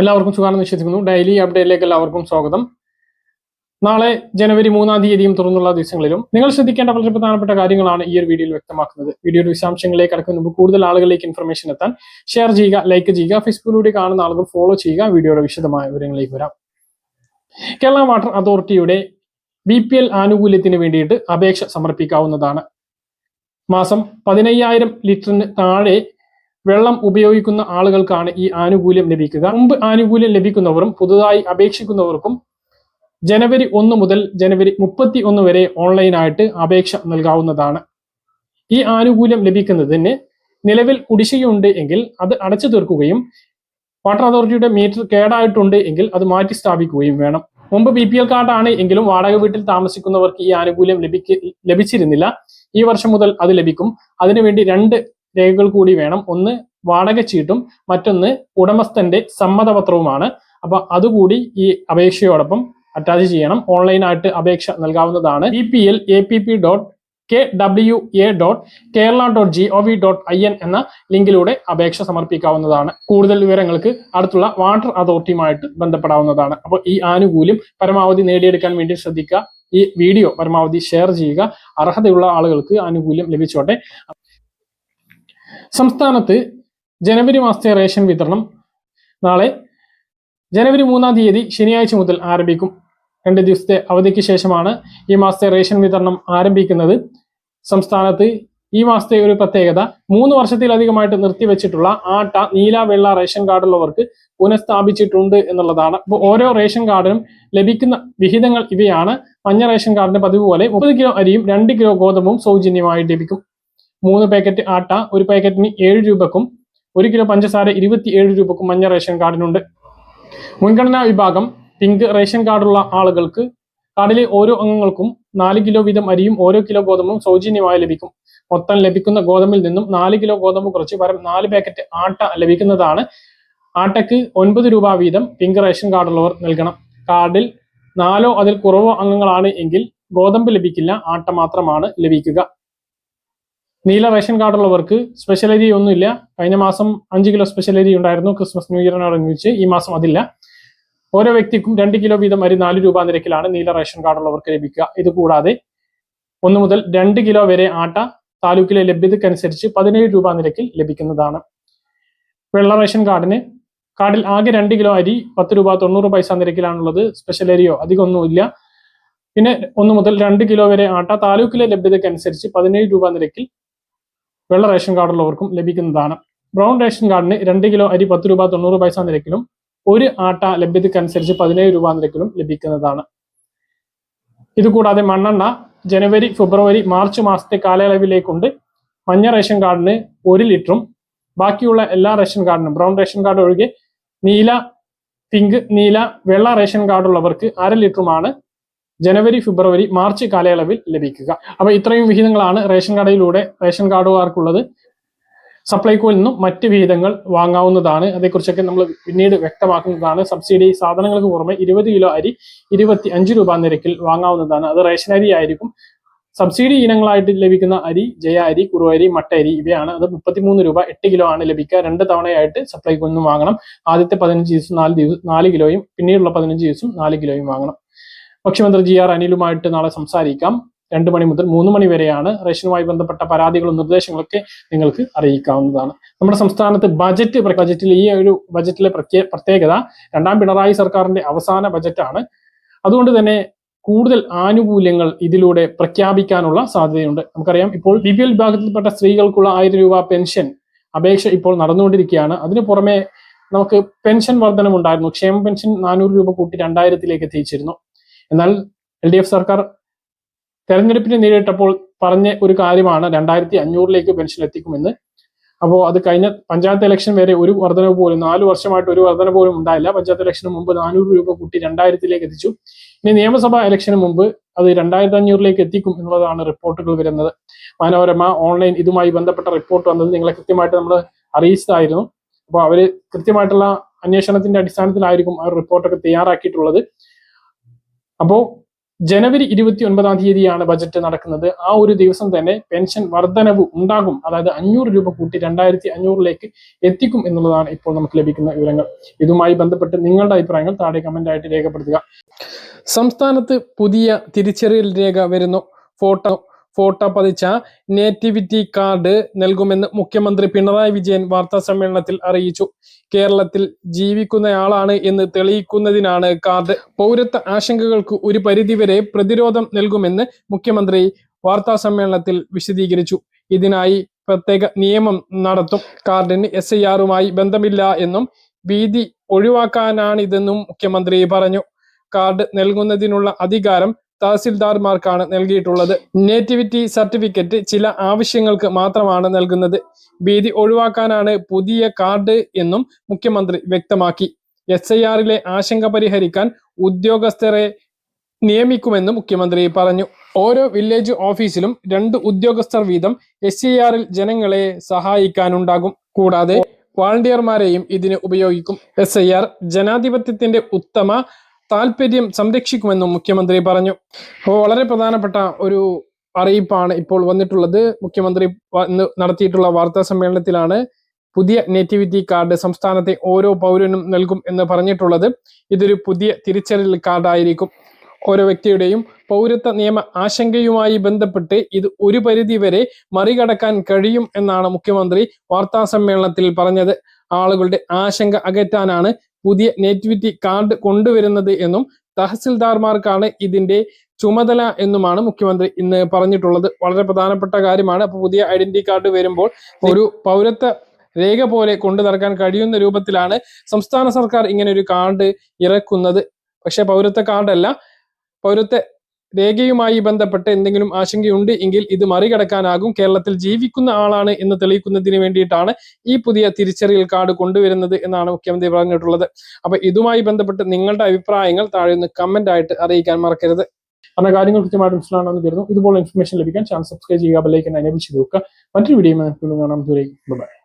എല്ലാവർക്കും സുഖാണെന്ന് വിശ്വസിക്കുന്നു. ഡെയിലി അപ്ഡേറ്റിലേക്ക് എല്ലാവർക്കും സ്വാഗതം. നാളെ ജനുവരി മൂന്നാം തീയതിയും തുറന്നുള്ള ദിവസങ്ങളിലും നിങ്ങൾ ശ്രദ്ധിക്കേണ്ട വളരെ പ്രധാനപ്പെട്ട കാര്യങ്ങളാണ് ഈ ഒരു വീഡിയോയിൽ വ്യക്തമാക്കുന്നത്. വീഡിയോയുടെ വിശദാംശങ്ങളിലേക്ക് കടക്കുന്ന മുമ്പ് കൂടുതൽ ആളുകളിലേക്ക് ഇൻഫർമേഷൻ എത്താൻ ഷെയർ ചെയ്യുക ലൈക്ക് ചെയ്യുക ഫേസ്ബുക്കിലൂടെ കാണുന്ന ആളുകൾ ഫോളോ ചെയ്യുക. വീഡിയോയുടെ വിശദമായ വിവരങ്ങളിലേക്ക് വരാം. കേരള വാട്ടർ അതോറിറ്റിയുടെ ബി പി എൽ ആനുകൂല്യത്തിന് വേണ്ടിയിട്ട് അപേക്ഷ സമർപ്പിക്കാവുന്നതാണ്. മാസം പതിനയ്യായിരം ലിറ്ററിന് താഴെ വെള്ളം ഉപയോഗിക്കുന്ന ആളുകൾക്കാണ് ഈ ആനുകൂല്യം ലഭിക്കുക. മുമ്പ് ആനുകൂല്യം ലഭിക്കുന്നവരും പുതുതായി അപേക്ഷിക്കുന്നവർക്കും ജനുവരി ഒന്ന് മുതൽ ജനുവരി മുപ്പത്തി ഒന്ന് വരെ ഓൺലൈനായിട്ട് അപേക്ഷ നൽകാവുന്നതാണ്. ഈ ആനുകൂല്യം ലഭിക്കുന്നതിന് നിലവിൽ കുടിശ്ശികയുണ്ട് എങ്കിൽ അത് അടച്ചു തീർക്കുകയും വാട്ടർ അതോറിറ്റിയുടെ മീറ്റർ കേടായിട്ടുണ്ട് എങ്കിൽ അത് മാറ്റി സ്ഥാപിക്കുകയും വേണം. മുമ്പ് ബി പി എൽ കാർഡാണ് എങ്കിലും വാടക വീട്ടിൽ താമസിക്കുന്നവർക്ക് ഈ ആനുകൂല്യം ലഭിക്ക ലഭിച്ചിരുന്നില്ല. ഈ വർഷം മുതൽ അത് ലഭിക്കും. അതിനുവേണ്ടി രണ്ട് രേഖകൾ കൂടി വേണം. ഒന്ന് വാടക ചീട്ടും മറ്റൊന്ന് ഉടമസ്ഥന്റെ സമ്മതപത്രവുമാണ്. അപ്പൊ അതുകൂടി ഈ അപേക്ഷയോടൊപ്പം അറ്റാച്ച് ചെയ്യണം. ഓൺലൈനായിട്ട് അപേക്ഷ നൽകാവുന്നതാണ്. E P L A P P dot K W A dot Kerala dot G O V dot I N എന്ന ലിങ്കിലൂടെ അപേക്ഷ സമർപ്പിക്കാവുന്നതാണ്. കൂടുതൽ വിവരങ്ങൾക്ക് അടുത്തുള്ള വാട്ടർ അതോറിറ്റിയുമായിട്ട് ബന്ധപ്പെടാവുന്നതാണ്. അപ്പോൾ ഈ ആനുകൂല്യം പരമാവധി നേടിയെടുക്കാൻ വേണ്ടി ശ്രദ്ധിക്കുക. ഈ വീഡിയോ പരമാവധി ഷെയർ ചെയ്യുക. അർഹതയുള്ള ആളുകൾക്ക് ആനുകൂല്യം ലഭിച്ചോട്ടെ. സംസ്ഥാനത്ത് ജനുവരി മാസത്തെ റേഷൻ വിതരണം നാളെ ജനുവരി മൂന്നാം തീയതി ശനിയാഴ്ച മുതൽ ആരംഭിക്കും. രണ്ട് ദിവസത്തെ അവധിക്ക് ശേഷമാണ് ഈ മാസത്തെ റേഷൻ വിതരണം ആരംഭിക്കുന്നത്. സംസ്ഥാനത്ത് ഈ മാസത്തെ ഒരു പ്രത്യേകത മൂന്ന് വർഷത്തിലധികമായിട്ട് നിർത്തിവെച്ചിട്ടുള്ള ആട്ട നീല വെള്ള റേഷൻ കാർഡുള്ളവർക്ക് പുനഃസ്ഥാപിച്ചിട്ടുണ്ട് എന്നുള്ളതാണ്. അപ്പോൾ ഓരോ റേഷൻ കാർഡിനും ലഭിക്കുന്ന വിഹിതങ്ങൾ ഇവയാണ്. മഞ്ഞ റേഷൻ കാർഡിന് പതിവ് പോലെ മുപ്പത് കിലോ അരിയും രണ്ട് കിലോ ഗോതമ്പും സൗജന്യമായി ലഭിക്കും. മൂന്ന് പാക്കറ്റ് ആട്ട ഒരു പാക്കറ്റിന് ഏഴ് രൂപക്കും ഒരു കിലോ പഞ്ചസാര ഇരുപത്തി ഏഴ് രൂപക്കും മഞ്ഞ റേഷൻ കാർഡിനുണ്ട്. മുൻഗണനാ വിഭാഗം പിങ്ക് റേഷൻ കാർഡുള്ള ആളുകൾക്ക് കാർഡിലെ ഓരോ അംഗങ്ങൾക്കും നാല് കിലോ വീതം അരിയും ഓരോ കിലോ ഗോതമ്പും സൗജന്യമായി ലഭിക്കും. മൊത്തം ലഭിക്കുന്ന ഗോതമ്പിൽ നിന്നും നാല് കിലോ ഗോതമ്പ് കുറച്ച് പകരം നാല് പാക്കറ്റ് ആട്ട ലഭിക്കുന്നതാണ്. ആട്ടയ്ക്ക് ഒൻപത് രൂപ വീതം പിങ്ക് റേഷൻ കാർഡുള്ളവർ നൽകണം. കാർഡിൽ നാലോ അതിൽ കുറവോ അംഗങ്ങളാണ് എങ്കിൽ ഗോതമ്പ് ലഭിക്കില്ല ആട്ട മാത്രമാണ് ലഭിക്കുക. നീല റേഷൻ കാർഡുള്ളവർക്ക് സ്പെഷ്യൽ അരി ഒന്നുമില്ല. കഴിഞ്ഞ മാസം അഞ്ച് കിലോ സ്പെഷ്യൽ അരി ഉണ്ടായിരുന്നു ക്രിസ്മസ് ന്യൂ ഇയറിനോടനുബന്ധിച്ച് ഈ മാസം അതില്ല. ഓരോ വ്യക്തിക്കും രണ്ട് കിലോ വീതം അരി നാല് രൂപ നിരക്കിലാണ് നീല റേഷൻ കാർഡുള്ളവർക്ക് ലഭിക്കുക. ഇത് കൂടാതെ ഒന്ന് മുതൽ രണ്ട് കിലോ വരെ ആട്ട താലൂക്കിലെ ലഭ്യതക്കനുസരിച്ച് പതിനേഴ് രൂപ നിരക്കിൽ ലഭിക്കുന്നതാണ്. വെള്ള റേഷൻ കാർഡിന് കാർഡിൽ ആകെ രണ്ട് കിലോ അരി പത്ത് രൂപ തൊണ്ണൂറ് പൈസ നിരക്കിലാണുള്ളത്. സ്പെഷ്യൽ അരിയോ അധികമൊന്നുമില്ല പിന്നെ ഒന്ന് മുതൽ രണ്ട് കിലോ വരെ ആട്ട താലൂക്കിലെ ലഭ്യതക്കനുസരിച്ച് പതിനേഴ് രൂപ നിരക്കിൽ വെള്ള റേഷൻ കാർഡുള്ളവർക്കും ലഭിക്കുന്നതാണ്. ബ്രൗൺ റേഷൻ കാർഡിന് രണ്ട് കിലോ അരി പത്ത് രൂപ തൊണ്ണൂറ് പൈസ നിരക്കിലും ഒരു ആട്ട ലഭ്യതക്കനുസരിച്ച് പതിനേഴ് രൂപ നിരക്കിലും ലഭിക്കുന്നതാണ്. ഇതുകൂടാതെ മണ്ണെണ്ണ ജനുവരി ഫെബ്രുവരി മാർച്ച് മാസത്തെ കാലയളവിലേക്കുണ്ട്. മഞ്ഞ റേഷൻ കാർഡിന് ഒരു ലിറ്ററും ബാക്കിയുള്ള എല്ലാ റേഷൻ കാർഡിനും ബ്രൗൺ റേഷൻ കാർഡ് ഒഴികെ നീല പിങ്ക് നീല വെള്ള റേഷൻ കാർഡുള്ളവർക്ക് അര ലിറ്ററുമാണ് ജനുവരി ഫെബ്രുവരി മാർച്ച് കാലയളവിൽ ലഭിക്കുക. അപ്പൊ ഇത്രയും വിഹിതങ്ങളാണ് റേഷൻ കാർഡിലൂടെ റേഷൻ കാർഡുകാർക്കുള്ളത്. സപ്ലൈകോയിൽ നിന്നും മറ്റ് വിഹിതങ്ങൾ വാങ്ങാവുന്നതാണ്. അതേക്കുറിച്ചൊക്കെ നമ്മൾ പിന്നീട് വ്യക്തമാക്കുന്നതാണ്. സബ്സിഡി സാധനങ്ങൾക്ക് പുറമെ ഇരുപത് കിലോ അരി ഇരുപത്തി അഞ്ച് രൂപ നിരക്കിൽ വാങ്ങാവുന്നതാണ്. അത് റേഷൻ അരി ആയിരിക്കും. സബ്സിഡി ഇനങ്ങളായിട്ട് ലഭിക്കുന്ന അരി ജയ അരി കുറുവരി മട്ട അരി ഇവയാണ്. അത് മുപ്പത്തിമൂന്ന് രൂപ എട്ട് കിലോ ആണ് ലഭിക്കുക. രണ്ട് തവണയായിട്ട് സപ്ലൈകോയിൽ നിന്നും വാങ്ങണം. ആദ്യത്തെ പതിനഞ്ച് ദിവസം നാല് ദിവസം നാല് കിലോയും പിന്നീടുള്ള പതിനഞ്ച് ദിവസം നാല് കിലോയും വാങ്ങണം. ഭക്ഷ്യമന്ത്രി ജി ആർ അനിലുമായിട്ട് നാളെ സംസാരിക്കാം. രണ്ട് മണി മുതൽ മൂന്ന് മണി വരെയാണ് റേഷനുമായി ബന്ധപ്പെട്ട പരാതികളും നിർദ്ദേശങ്ങളൊക്കെ നിങ്ങൾക്ക് അറിയിക്കാവുന്നതാണ്. നമ്മുടെ സംസ്ഥാനത്ത് ബജറ്റ് ബജറ്റിൽ ഈ ഒരു ബജറ്റിലെ പ്രത്യേക പ്രത്യേകത രണ്ടാം പിണറായി സർക്കാരിന്റെ അവസാന ബജറ്റാണ്. അതുകൊണ്ട് തന്നെ കൂടുതൽ ആനുകൂല്യങ്ങൾ ഇതിലൂടെ പ്രഖ്യാപിക്കാനുള്ള സാധ്യതയുണ്ട്. നമുക്കറിയാം ഇപ്പോൾ ബി പി എൽ വിഭാഗത്തിൽപ്പെട്ട സ്ത്രീകൾക്കുള്ള ആയിരം രൂപ പെൻഷൻ അപേക്ഷ ഇപ്പോൾ നടന്നുകൊണ്ടിരിക്കുകയാണ്. അതിനു പുറമെ നമുക്ക് പെൻഷൻ വർധനമുണ്ടായിരുന്നു. ക്ഷേമ പെൻഷൻ നാനൂറ് രൂപ കൂട്ടി രണ്ടായിരത്തിലേക്ക് എത്തിച്ചിരുന്നു. എന്നാൽ എൽ ഡി എഫ് സർക്കാർ തെരഞ്ഞെടുപ്പിനെ നേരിട്ടപ്പോൾ പറഞ്ഞ ഒരു കാര്യമാണ് രണ്ടായിരത്തി അഞ്ഞൂറിലേക്ക് പെൻഷൻ എത്തിക്കുമെന്ന്. അപ്പോൾ അത് കഴിഞ്ഞ പഞ്ചായത്ത് ഇലക്ഷൻ വരെ ഒരു വർധനവ് പോലും നാല് വർഷമായിട്ട് ഒരു വർധന പോലും ഉണ്ടായില്ല. പഞ്ചായത്ത് ഇലക്ഷന് മുമ്പ് നാനൂറ് രൂപ കൂട്ടി രണ്ടായിരത്തിലേക്ക് എത്തിച്ചു. ഇനി നിയമസഭാ ഇലക്ഷന് മുമ്പ് അത് രണ്ടായിരത്തി അഞ്ഞൂറിലേക്ക് എത്തിക്കും എന്നുള്ളതാണ് റിപ്പോർട്ടുകൾ വരുന്നത്. മനോരമ ഓൺലൈൻ ഇതുമായി ബന്ധപ്പെട്ട റിപ്പോർട്ട് വന്നത് നിങ്ങളെ കൃത്യമായിട്ട് നമ്മൾ അറിയിച്ചതായിരുന്നു. അപ്പോൾ അവർ കൃത്യമായിട്ടുള്ള അന്വേഷണത്തിന്റെ അടിസ്ഥാനത്തിലായിരിക്കും ആ റിപ്പോർട്ടൊക്കെ തയ്യാറാക്കിയിട്ടുള്ളത്. അപ്പോൾ ജനുവരി ഇരുപത്തി ഒൻപതാം തീയതിയാണ് ബജറ്റ് നടക്കുന്നത്. ആ ഒരു ദിവസം തന്നെ പെൻഷൻ വർധനവ് ഉണ്ടാകും. അതായത് അഞ്ഞൂറ് രൂപ കൂട്ടി രണ്ടായിരത്തി അഞ്ഞൂറിലേക്ക് എത്തിക്കും എന്നുള്ളതാണ് ഇപ്പോൾ നമുക്ക് ലഭിക്കുന്ന വിവരങ്ങൾ. ഇതുമായി ബന്ധപ്പെട്ട് നിങ്ങളുടെ അഭിപ്രായങ്ങൾ താഴെ കമന്റ് ആയിട്ട് രേഖപ്പെടുത്തുക. സംസ്ഥാനത്ത് പുതിയ തിരിച്ചറിയൽ രേഖ വരുന്നു. ഫോട്ടോ ഫോട്ടോ പതിച്ച നേറ്റിവിറ്റി കാർഡ് നൽകുമെന്ന് മുഖ്യമന്ത്രി പിണറായി വിജയൻ വാർത്താ സമ്മേളനത്തിൽ അറിയിച്ചു. കേരളത്തിൽ ജീവിക്കുന്നയാളാണ് എന്ന് തെളിയിക്കുന്നതിനാണ് കാർഡ്. പൗരത്വ ആശങ്കകൾക്ക് ഒരു പരിധിവരെ പ്രതിരോധം നൽകുമെന്ന് മുഖ്യമന്ത്രി വാർത്താ സമ്മേളനത്തിൽ വിശദീകരിച്ചു. ഇതിനായി പ്രത്യേക നിയമം നടത്തും. കാർഡിന് എസ് ഐ ആറുമായി ബന്ധമില്ല എന്നും ഭീതി ഒഴിവാക്കാനാണിതെന്നും മുഖ്യമന്ത്രി പറഞ്ഞു. കാർഡ് നൽകുന്നതിനുള്ള അധികാരം തഹസിൽദാർമാർക്കാണ് നൽകിയിട്ടുള്ളത്. നേറ്റിവിറ്റി സർട്ടിഫിക്കറ്റ് ചില ആവശ്യങ്ങൾക്ക് മാത്രമാണ് നൽകുന്നത്. ഭീതി ഒഴിവാക്കാനാണ് പുതിയ കാർഡ് എന്നും മുഖ്യമന്ത്രി വ്യക്തമാക്കി. എസ് ഐ ആറിലെ ആശങ്ക പരിഹരിക്കാൻ ഉദ്യോഗസ്ഥരെ നിയമിക്കുമെന്നും മുഖ്യമന്ത്രി പറഞ്ഞു. ഓരോ വില്ലേജ് ഓഫീസിലും രണ്ട് ഉദ്യോഗസ്ഥർ വീതം എസ് ഐ ആറിൽ ജനങ്ങളെ സഹായിക്കാനുണ്ടാകും. കൂടാതെ വാളണ്ടിയർമാരെയും ഇതിന് ഉപയോഗിക്കും. എസ് ഐ ആർ ജനാധിപത്യത്തിന്റെ ഉത്തമ താല്പര്യം സംരക്ഷിക്കുമെന്നും മുഖ്യമന്ത്രി പറഞ്ഞു. അപ്പോൾ വളരെ പ്രധാനപ്പെട്ട ഒരു അറിയിപ്പാണ് ഇപ്പോൾ വന്നിട്ടുള്ളത്. മുഖ്യമന്ത്രി നടത്തിയിട്ടുള്ള വാർത്താ സമ്മേളനത്തിലാണ് പുതിയ നേറ്റിവിറ്റി കാർഡ് സംസ്ഥാനത്തെ ഓരോ പൗരനും നൽകും എന്ന് പറഞ്ഞിട്ടുള്ളത്. ഇതൊരു പുതിയ തിരിച്ചറിയൽ കാർഡായിരിക്കും ഓരോ വ്യക്തിയുടെയും പൗരത്വ നിയമ ആശങ്കയുമായി ബന്ധപ്പെട്ട് ഇത് ഒരു പരിധി വരെ മറികടക്കാൻ കഴിയും എന്നാണ് മുഖ്യമന്ത്രി വാർത്താ സമ്മേളനത്തിൽ പറഞ്ഞത്. ആളുകളുടെ ആശങ്ക അകറ്റാനാണ് പുതിയ നേറ്റിവിറ്റി കാർഡ് കൊണ്ടുവരുന്നത് എന്നും തഹസിൽദാർമാർക്കാണ് ഇതിന്റെ ചുമതല എന്നുമാണ് മുഖ്യമന്ത്രി ഇന്ന് പറഞ്ഞിട്ടുള്ളത്. വളരെ പ്രധാനപ്പെട്ട കാര്യമാണ്. അപ്പൊ പുതിയ ഐഡന്റിറ്റി കാർഡ് വരുമ്പോൾ ഒരു പൗരത്വ രേഖ പോലെ കൊണ്ടു നടക്കാൻ കഴിയുന്ന രൂപത്തിലാണ് സംസ്ഥാന സർക്കാർ ഇങ്ങനെ ഒരു കാർഡ് ഇറക്കുന്നത്. പക്ഷെ പൗരത്വ കാർഡല്ല പൗരത്വ രേഖയുമായി ബന്ധപ്പെട്ട് എന്തെങ്കിലും ആശങ്കയുണ്ട് എങ്കിൽ ഇത് മറികടക്കാനാകും. കേരളത്തിൽ ജീവിക്കുന്ന ആളാണ് എന്ന് തെളിയിക്കുന്നതിന് വേണ്ടിയിട്ടാണ് ഈ പുതിയ തിരിച്ചറിയൽ കാർഡ് കൊണ്ടുവരുന്നത് എന്നാണ് മുഖ്യമന്ത്രി പറഞ്ഞിട്ടുള്ളത്. അപ്പൊ ഇതുമായി ബന്ധപ്പെട്ട് നിങ്ങളുടെ അഭിപ്രായങ്ങൾ താഴെ നിന്ന് കമന്റ് ആയിട്ട് അറിയിക്കാൻ മറക്കരുത്. പറഞ്ഞ കാര്യങ്ങൾ കൃത്യമായിട്ട് മനസ്സിലാണെന്ന് കരുതുന്നു. ഇതുപോലെ ഇൻഫർമേഷൻ ലഭിക്കാൻ ചാനൽ സബ്സ്ക്രൈബ് ചെയ്യുക ബെല്ലൈക്കൻ എനേബിൾ ചെയ്ത് നോക്കുക മറ്റൊരു വീഡിയോ കാണാം. ബൈ